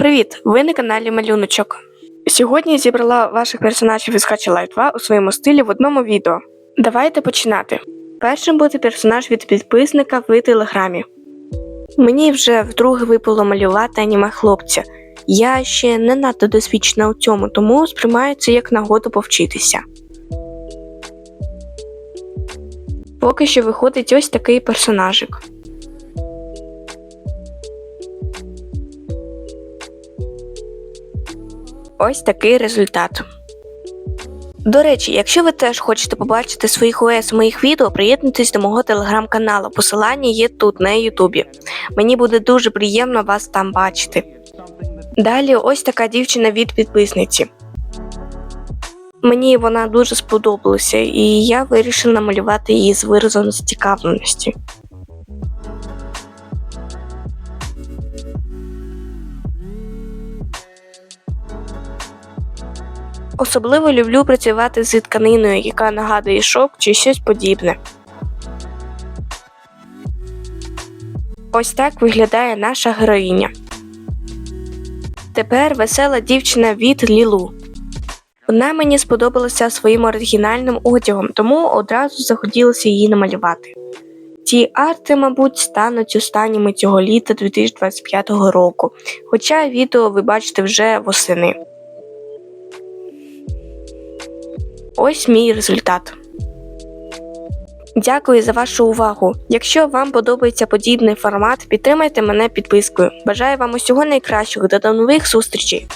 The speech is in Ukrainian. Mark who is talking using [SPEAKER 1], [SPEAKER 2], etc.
[SPEAKER 1] Привіт! Ви на каналі Малюночок. Сьогодні я зібрала ваших персонажів із Hachi 2 у своєму стилі в одному відео. Давайте починати. Першим буде персонаж від підписника в телеграмі. Мені вже вдруге випало малювати аніме хлопця. Я ще не надто досвідчена у цьому, тому сприймаю це як нагоду повчитися. Поки що виходить ось такий персонажик. Ось такий результат. До речі, якщо ви теж хочете побачити своїх ОС у моїх відео, приєднуйтесь до мого телеграм-каналу. Посилання є тут на Ютубі. Мені буде дуже приємно вас там бачити. Далі ось така дівчина від підписниці. Мені вона дуже сподобалася, і я вирішила намалювати її з виразом зацікавленості. Особливо люблю працювати з тканиною, яка нагадує шок чи щось подібне. Ось так виглядає наша героїня. Тепер весела дівчина від Лілу. Вона мені сподобалася своїм оригінальним одягом, тому одразу захотілося її намалювати. Ці арти, мабуть, стануть останніми цього літа 2025 року, хоча відео ви бачите вже восени. Ось мій результат. Дякую за вашу увагу. Якщо вам подобається подібний формат, підтримайте мене підпискою. Бажаю вам усього найкращого та до нових зустрічей!